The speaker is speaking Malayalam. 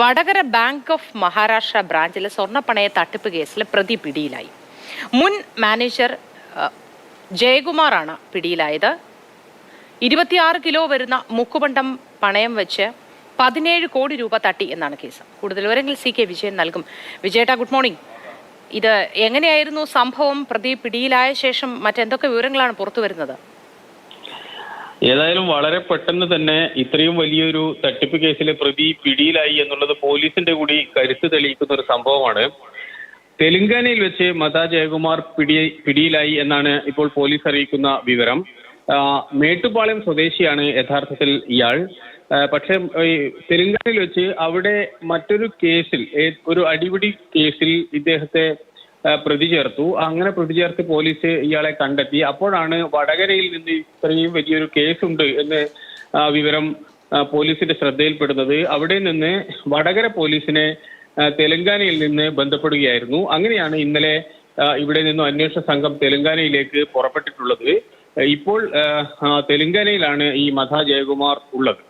വടകര ബാങ്ക് ഓഫ് മഹാരാഷ്ട്ര ബ്രാഞ്ചിലെ സ്വർണപ്പണയ തട്ടിപ്പ് കേസിൽ പ്രതി പിടിയിലായി. മുൻ മാനേജർ ജയകുമാറാണ് പിടിയിലായത്. ഇരുപത്തിയാറ് കിലോ വരുന്ന മുക്കുപണ്ടം പണയം വെച്ച് പതിനേഴ് കോടി രൂപ തട്ടി എന്നാണ് കേസ്. കൂടുതൽ വിവരങ്ങൾ സി കെ വിജയൻ നൽകും. വിജയേട്ടാ ഗുഡ് മോർണിംഗ് ഇത് എങ്ങനെയായിരുന്നു സംഭവം? പ്രതി പിടിയിലായ ശേഷം മറ്റെന്തൊക്കെ വിവരങ്ങളാണ് പുറത്തു വരുന്നത് ഏതായാലും വളരെ പെട്ടെന്ന് തന്നെ ഇത്രയും വലിയൊരു തട്ടിപ്പ് കേസിലെ പ്രതി പിടിയിലായി എന്നുള്ളത് പോലീസിന്റെ കൂടി കരുത്ത് തെളിയിക്കുന്ന ഒരു സംഭവമാണ്. തെലങ്കാനയിൽ വെച്ച് മത ജയകുമാർ പിടി പിടിയിലായി എന്നാണ് ഇപ്പോൾ പോലീസ് അറിയിക്കുന്ന വിവരം. മേട്ടുപാളയം സ്വദേശിയാണ് യഥാർത്ഥത്തിൽ ഇയാൾ. പക്ഷേ തെലുങ്കാനയിൽ വെച്ച് അവിടെ മറ്റൊരു കേസിൽ ഒരു അടിപിടി കേസിൽ ഇദ്ദേഹത്തെ പ്രതി ചേർത്തു. അങ്ങനെ പ്രതി ചേർത്ത് പോലീസ് ഇയാളെ കണ്ടെത്തി. അപ്പോഴാണ് വടകരയിൽ നിന്ന് ഇത്രയും വലിയൊരു കേസുണ്ട് എന്ന് വിവരം പോലീസിന്റെ ശ്രദ്ധയിൽപ്പെടുന്നത്. അവിടെ നിന്ന് വടകര പോലീസിനെ തെലങ്കാനയിൽ നിന്ന് ബന്ധപ്പെടുകയായിരുന്നു. അങ്ങനെയാണ് ഇന്നലെ ഇവിടെ നിന്നും അന്വേഷണ സംഘം തെലങ്കാനയിലേക്ക് പുറപ്പെട്ടിട്ടുള്ളത്. ഇപ്പോൾ തെലങ്കാനയിലാണ് ഈ മധ ജയകുമാർ ഉള്ളത്.